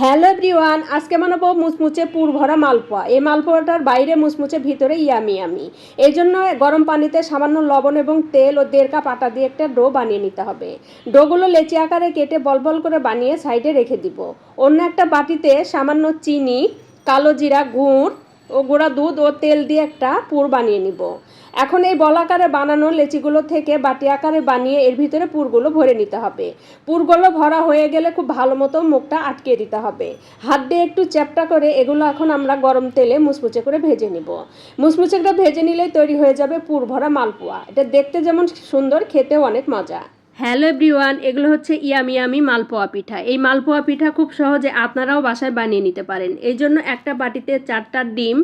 Hello everyone, আজকে বানাবো মুচমুচে পুর ভরা মালপোয়া। এই মালপোয়াটার বাইরে মুচমুচে, ভিতরে ইয়ামি আমি এই জন্য গরম পানিতে সামান্য লবণ এবং তেল ও দেড় কাপ আটা দিয়ে একটা ডো বানিয়ে নিতে হবে। ডোগুলো লেচি আকারে কেটে বল বল করে বানিয়ে সাইডে রেখে দিব। অন্য একটা বাটিতে সামান্য চিনি, কালো জিরা, গুড় ও গুঁড়া দুধ ও তেল দিয়ে একটা পুর বানিয়ে নিব। এখন এই বলাকারে বানানো লেচিগুলো থেকে বাটি আকারে বানিয়ে এর ভিতরে পুরগুলো ভরে নিতে হবে। পুরগুলো ভরা হয়ে গেলে খুব ভালো মতো মুখটা আটকে দিতে হবে। হাত দিয়ে একটু চ্যাপটা করে এগুলো এখন আমরা গরম তেলে মুচমুচে করে ভেজে নিব। মুচমুচে করে ভেজে নিলেই তৈরি হয়ে যাবে পুর ভরা মালপোয়া। এটা দেখতে যেমন সুন্দর, খেতেও অনেক মজা। হ্যালো এভরিওয়ান, এগুলো হচ্ছে ইয়ামি ইয়ামি মালপোয়া পিঠা। এই মালপোয়া পিঠা খুব সহজে আপনারাও বাসায় বানিয়ে নিতে পারেন। এই জন্য একটা বাটিতে চারটা ডিম,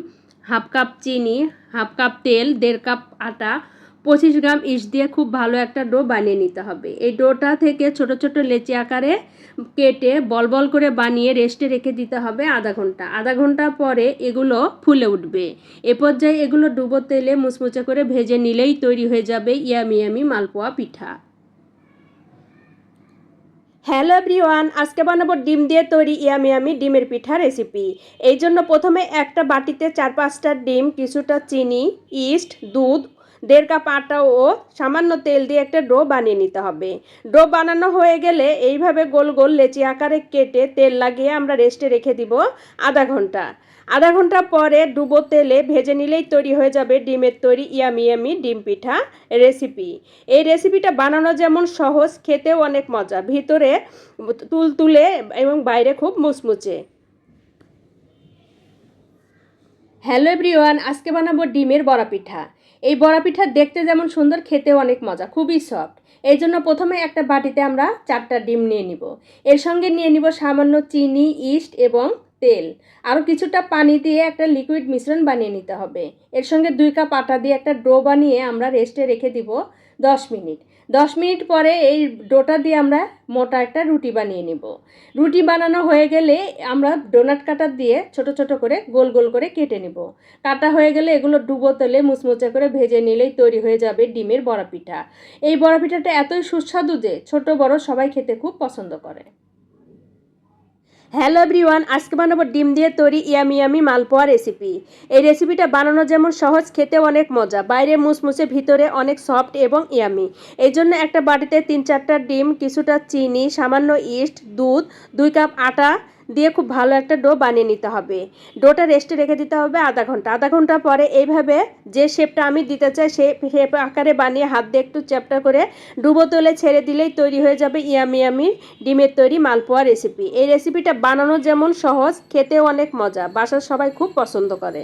হাফ কাপ চিনি, হাফ কাপ তেল, দেড় কাপ আটা, পঁচিশ গ্রাম ইস দিয়ে খুব ভালো একটা ডো বানিয়ে নিতে হবে। এই ডোটা থেকে ছোট ছোট লেচি আকারে কেটে বল বল করে বানিয়ে রেস্টে রেখে দিতে হবে আধা ঘণ্টা। আধা ঘণ্টা পরে এগুলো ফুলে উঠবে। এ পর্যায়ে এগুলো ডুবো তেলে মুচমুচে করে ভেজে নিলেই তৈরি হয়ে যাবে yummy yummy malpua pitha. Hello everyone, আজকে বানাবো ডিম দিয়ে তৈরি ইয়ামি ইয়ামি ডিমের পিঠা রেসিপি। এই জন্য প্রথমে একটা বাটিতে চার পাঁচটা ডিম, কিছুটা চিনি, ইস্ট, দুধ দেড় কাপ আটা ও সামান্য তেল দিয়ে একটা ডো বানিয়ে নিতে হবে। ডো বানানো হয়ে গেলে এইভাবে গোল গোল লেচি আকারে কেটে তেল লাগিয়ে আমরা রেস্টে রেখে দিব আধা ঘণ্টা। আধা ঘণ্টা পরে ডুবো তেলে ভেজে নিলেই তৈরি হয়ে যাবে ডিমের তৈরি ইয়ামি ইয়ামি ডিম পিঠা রেসিপি। এই রেসিপিটা বানানো যেমন সহজ, খেতেও অনেক মজা। ভিতরে তুলতুলে এবং বাইরে খুব মুচমুচে। হ্যালো এভরিওয়ান, আজকে বানাবো ডিমের বড়া পিঠা। এই বড়া পিঠা দেখতে যেমন সুন্দর, খেতেও অনেক মজা, খুবই সফট এই জন্য প্রথমে একটা বাটিতে আমরা চারটা ডিম নিয়ে নিব। এর সঙ্গে নিয়ে নিব সামান্য চিনি, ইস্ট এবং তেল। আরও কিছুটা পানি দিয়ে একটা লিকুইড মিশ্রণ বানিয়ে নিতে হবে। এর সঙ্গে দুই কাপ আটা দিয়ে একটা ডো বানিয়ে আমরা রেস্টে রেখে দিব দশ মিনিট। দশ মিনিট পরে এই ডোটা দিয়ে আমরা মোটা একটা রুটি বানিয়ে নেব। রুটি বানানো হয়ে গেলে আমরা ডোনাট কাটার দিয়ে ছোট ছোট করে গোল গোল করে কেটে নেব। কাটা হয়ে গেলে এগুলো ডুবো তেলে মুচমুচে করে ভেজে নিলেই তৈরি হয়ে যাবে ডিমের বড়া পিঠা এই বড়া পিঠাটা এতই সুস্বাদু যে ছোট বড় সবাই খেতে খুব পছন্দ করে। হ্যালো এভরিওয়ান, আজকে বানাবো ডিম দিয়ে তৈরি ইয়ামি ইয়ামি মালপোয়া রেসিপি এই রেসিপিটা বানানো যেমন সহজ খেতে অনেক মজা। বাইরে মুসমুসে, ভিতরে অনেক সফট এবং ইয়ামি। এই জন্য একটা বাটিতে তিন চারটা ডিম, কিছুটা চিনি, সামান্য ইস্ট দুধ, দুই কাপ আটা দিয়ে খুব ভালো একটা ডো বানিয়ে নিতে হবে। ডোটা রেস্টে রেখে দিতে হবে আধা ঘণ্টা। আধা ঘণ্টা পরে এইভাবে যে শেপটা আমি দিতে চাই সে শেপ আকারে বানিয়ে হাত দিয়ে একটু চ্যাপটা করে ডুবো তোলে ছেড়ে দিলেই তৈরি হয়ে যাবে ইয়ামি ইয়ামি ডিমের তৈরি মালপোয়া রেসিপি এই রেসিপিটা বানানো যেমন সহজ, খেতেও অনেক মজা। বাসার সবাই খুব পছন্দ করে।